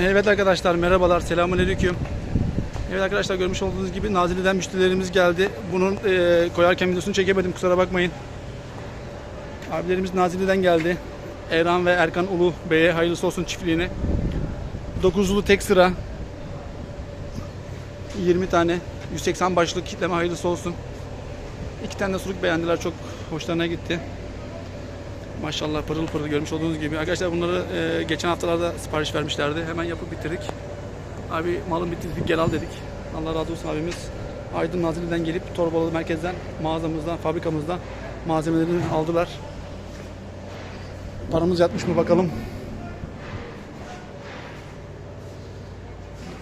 Evet arkadaşlar merhabalar selamünaleyküm. Evet arkadaşlar görmüş olduğunuz gibi Nazilli'den müşterilerimiz geldi. Bunun e, koyarken videosunu çekemedim kusura bakmayın. Abilerimiz Nazilli'den geldi. Erhan ve Erkan Ulu Bey'e hayırlısı olsun çiftliğine. 9'lu tek sıra. 20 tane 180 başlık kitleme hayırlısı olsun. İki tane de suluk beğendiler çok hoşlarına gitti. Maşallah pırıl pırıl görmüş olduğunuz gibi. Arkadaşlar bunları e, geçen haftalarda sipariş vermişlerdi. Hemen yapıp bitirdik. Abi malın bitti dedik gel al dedik. Allah razı olsun abimiz. Aydın Nazilli'den gelip Torbalı merkezden, mağazamızdan, fabrikamızdan malzemelerini aldılar. Paramız yatmış mı bakalım.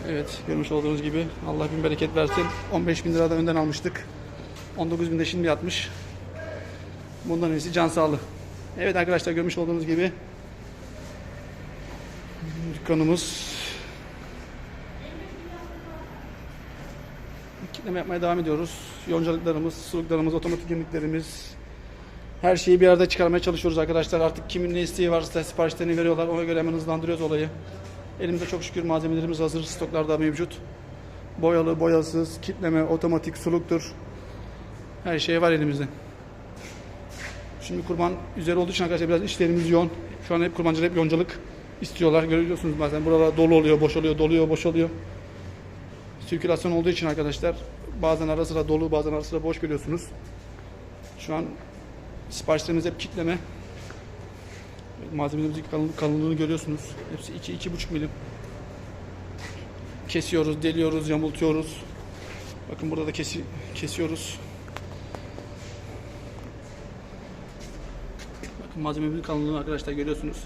Evet görmüş olduğunuz gibi Allah bin bereket versin. 15 bin liradan önden almıştık. 19 bin de şimdi yatmış. Bundan iyisi can sağlığı. Evet arkadaşlar görmüş olduğunuz gibi dükkanımız kitleme yapmaya devam ediyoruz. Yoncalıklarımız, suluklarımız, otomatik gemliklerimiz her şeyi bir arada çıkarmaya çalışıyoruz arkadaşlar. Artık kimin ne isteği varsa siparişlerini veriyorlar. Ona göre hemen hızlandırıyoruz olayı. Elimizde çok şükür malzemelerimiz hazır. Stoklarda mevcut. Boyalı, boyasız, kitleme, otomatik, suluktur. Her şey var elimizde. Şimdi kurban üzeri olduğu için arkadaşlar biraz işlerimiz yoğun. Şu an hep kurbancılar hep yoncalık istiyorlar. Görüyorsunuz bazen buralar dolu oluyor, boşalıyor, doluyor, boşalıyor. Sirkülasyon olduğu için arkadaşlar bazen ara sıra dolu, bazen ara sıra boş görüyorsunuz. Şu an siparişlerimiz hep kitleme. Malzemelerimizin kalın, kalınlığını görüyorsunuz. Hepsi 2-2,5 milim. Kesiyoruz, deliyoruz, yamultuyoruz. Bakın burada da kesi, kesiyoruz. Malzememizin kalınlığını arkadaşlar görüyorsunuz.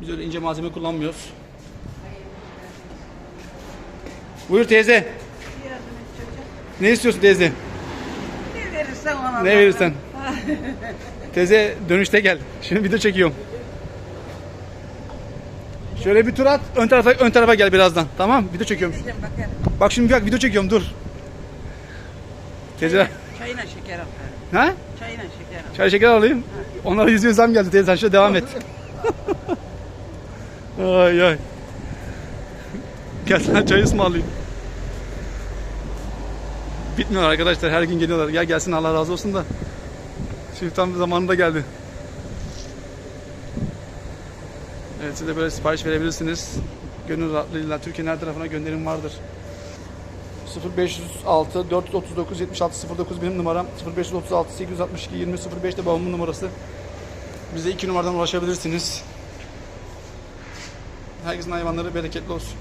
Biz öyle ince malzeme kullanmıyoruz. Buyur teyze. Ne istiyorsun teyze? Ne verirsen ona. Ne verirsen. Teyze dönüşte gel. Şimdi video çekiyorum. Şöyle bir tur at. Ön tarafa ön tarafa gel birazdan. Tamam? Video çekiyorum. Bak şimdi bak video çekiyorum dur. Teyze. Çayına şeker al. Ha? Çayına şeker al. Çay şeker alayım. Onlara yüz yüz zam geldi teyze. Şöyle devam et. ay ay. Gel sana çay ısmarlayayım. Bitmiyor arkadaşlar. Her gün geliyorlar. Gel gelsin Allah razı olsun da. Şimdi tam zamanında geldi. Evet siz de böyle sipariş verebilirsiniz. Gönül rahatlığıyla Türkiye'nin her tarafına gönderim vardır. 0506 439 76 09 benim numaram 0536 862 20 05 de babamın numarası. Bize iki numaradan ulaşabilirsiniz. Herkesin hayvanları bereketli olsun.